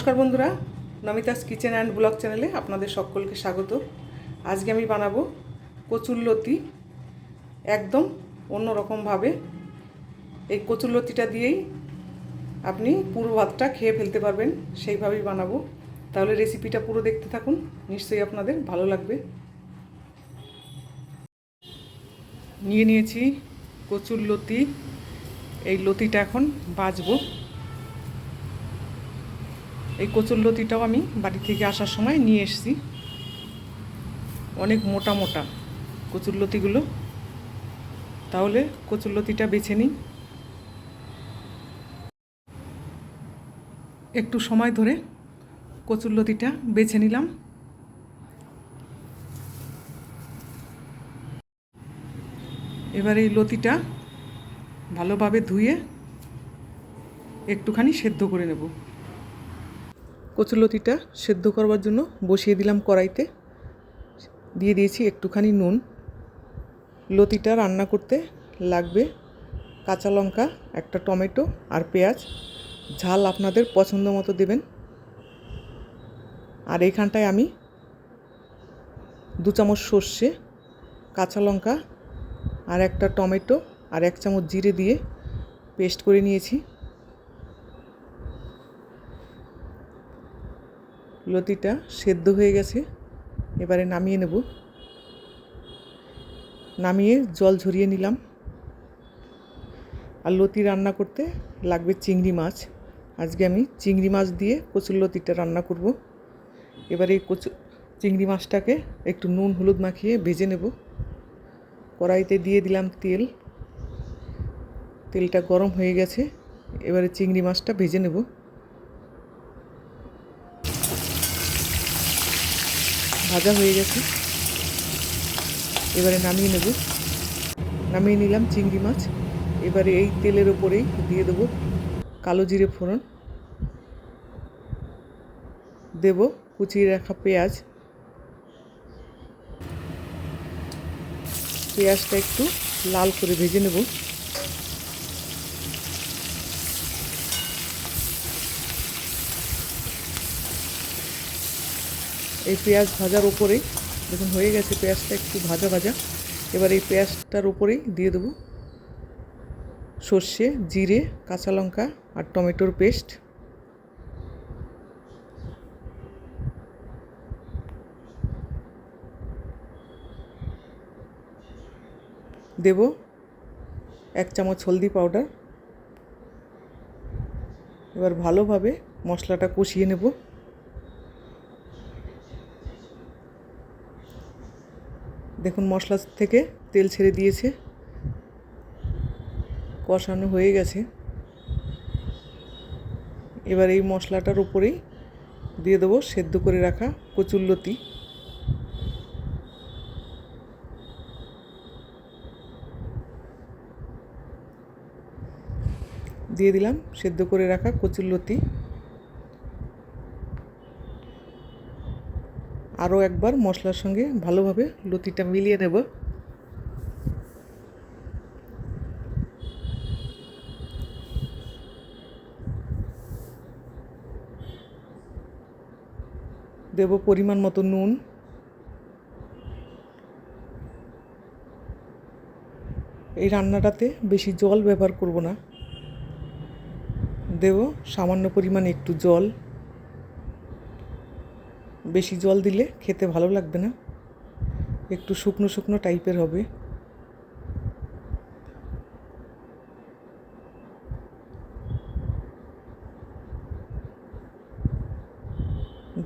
নমস্কার বন্ধুরা, নমিতাস kitchen and blog চ্যানেলে আপনাদের সকলকে স্বাগত। আজকে আমি বানাবো কচুরলতি একদম অন্যরকমভাবে। এই কচুরলতিটা দিয়েই আপনি পুরো ভাতটা খেয়ে ফেলতে পারবেন, সেইভাবেই বানাবো। তাহলে রেসিপিটা পুরো দেখতে থাকুন, নিশ্চয়ই আপনাদের ভালো লাগবে। নিয়ে নিয়েছি কচুর লতি, এই লতিটা এখন বাজবো। এই কচুর লতিটাও আমি বাড়ি থেকে আসার সময় নিয়ে এসেছি। অনেক মোটা মোটা কচুর লতিগুলো তাহলে কচুর লতিটা বেছে নিই। একটু সময় ধরে কচুর লতিটা বেছে নিলাম। এবার এই লতিটা ভালোভাবে ধুয়ে একটুখানি সেদ্ধ করে নেব। কচুলতিটা সেদ্ধ করবার জন্য বসিয়ে দিলাম কড়াইতে। দিয়ে দিয়েছি একটুখানি নুন। লতিটা রান্না করতে লাগবে কাঁচা লঙ্কা, একটা টমেটো আর পেঁয়াজ। ঝাল আপনাদের পছন্দ মতো দেবেন। আর এইখানটায় আমি দু চামচ সর্ষে, কাঁচা লঙ্কা আর একটা টমেটো আর এক চামচ জিরে দিয়ে পেস্ট করে নিয়েছি। লতিটা সেদ্ধ হয়ে গেছে। এবারে নামিয়ে নেব। নামিয়ে জল ঝরিয়ে নিলাম। আর লতি রান্না করতে লাগবে চিংড়ি মাছ। আজকে আমি চিংড়ি মাছ দিয়ে কচুর লতিটা রান্না করব। এবারে এই কচু চিংড়ি মাছটাকে একটু নুন, হলুদ মাখিয়ে ভেজে নেব। কড়াইতে দিয়ে দিলাম তেল। তেলটা গরম হয়ে গেছে। এবারে চিংড়ি মাছটা ভেজে নেব। ভাজা হয়ে গেছে। এবারে নামিয়ে নেব। নামিয়ে নিলাম চিংড়ি মাছ। এবারে এই তেলের ওপরেই দিয়ে দেবো কালো জিরে ফোড়ন। দেব কুচিয়ে রাখা পেঁয়াজ। পেঁয়াজটা একটু লাল করে ভেজে নেব। এই পেঁয়াজ ভাজার ওপরেই দেখুন হয়ে গেছে পেঁয়াজটা একটু ভাজা ভাজা। এবার এই পেঁয়াজটার ওপরেই দিয়ে দেবো সর্ষে, জিরে, কাঁচা লঙ্কা আর টমেটোর পেস্ট। দেব এক চামচ হলদি পাউডার। এবার ভালোভাবে মশলাটা কষিয়ে নেব। দেখুন মশলা থেকে তেল ছেড়ে দিয়েছে। কষানো হয়ে গেছে। এবার এই মশলাটার উপরেই দিয়ে দেবো সেদ্ধ করে রাখা কচুরলতি দিয়ে দিলাম সেদ্ধ করে রাখা কচুরলতি আরও একবার মশলার সঙ্গে ভালোভাবে লতিটা মিলিয়ে নেব। দেব পরিমাণ মতো নুন। এই রান্নাটাতে বেশি জল ব্যবহার করব না। দেব সামান্য পরিমাণ একটু জল। বেশি জল দিলে খেতে ভালো লাগবে না। একটু শুকনো শুকনো টাইপের হবে।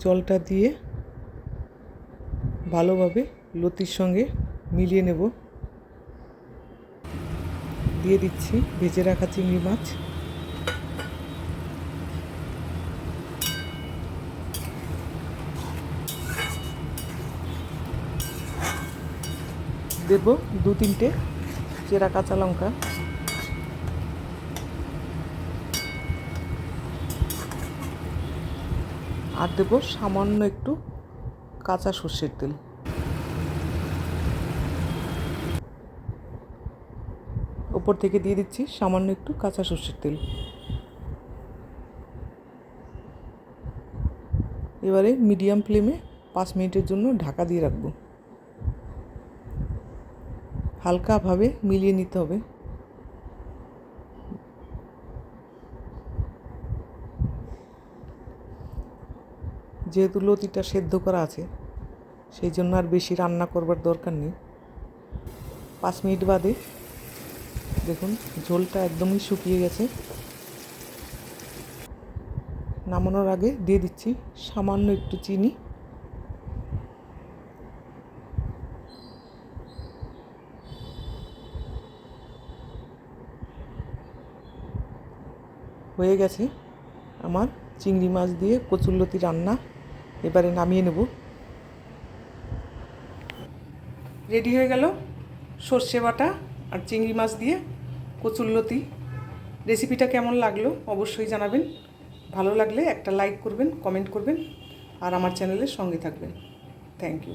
জলটা দিয়ে ভালোভাবে লতির সঙ্গে মিলিয়ে নেব। দিয়ে দিচ্ছি ভেজে রাখা চিংড়ি মাছ। দেব দু তিনটে চেরা কাঁচা লঙ্কা। আর দেব সামান্য একটু কাঁচা সর্ষের তেল। ওপর থেকে দিয়ে দিচ্ছি সামান্য একটু কাঁচা সর্ষের তেল। এবারে মিডিয়াম ফ্লেমে পাঁচ মিনিটের জন্য ঢাকা দিয়ে রাখব। হালকাভাবে মিলিয়ে নিতে হবে। যেহেতু লতিটা সেদ্ধ করা আছে, সেই জন্য আর বেশি রান্না করবার দরকার নেই। পাঁচ মিনিট বাদে দেখুন ঝোলটা একদমই শুকিয়ে গেছে। নামানোর আগে দিয়ে দিচ্ছি সামান্য একটু চিনি। হয়ে গেছে আমার চিংড়ি মাছ দিয়ে কচুরলতি রান্না। এবারে নামিয়ে নেব। রেডি হয়ে গেল সর্ষে বাটা আর চিংড়ি মাছ দিয়ে কচুরলতি। রেসিপিটা কেমন লাগল অবশ্যই জানাবেন। ভালো লাগলে একটা লাইক করবেন, কমেন্ট করবেন আর আমার চ্যানেলের সঙ্গে থাকবেন। Thank you.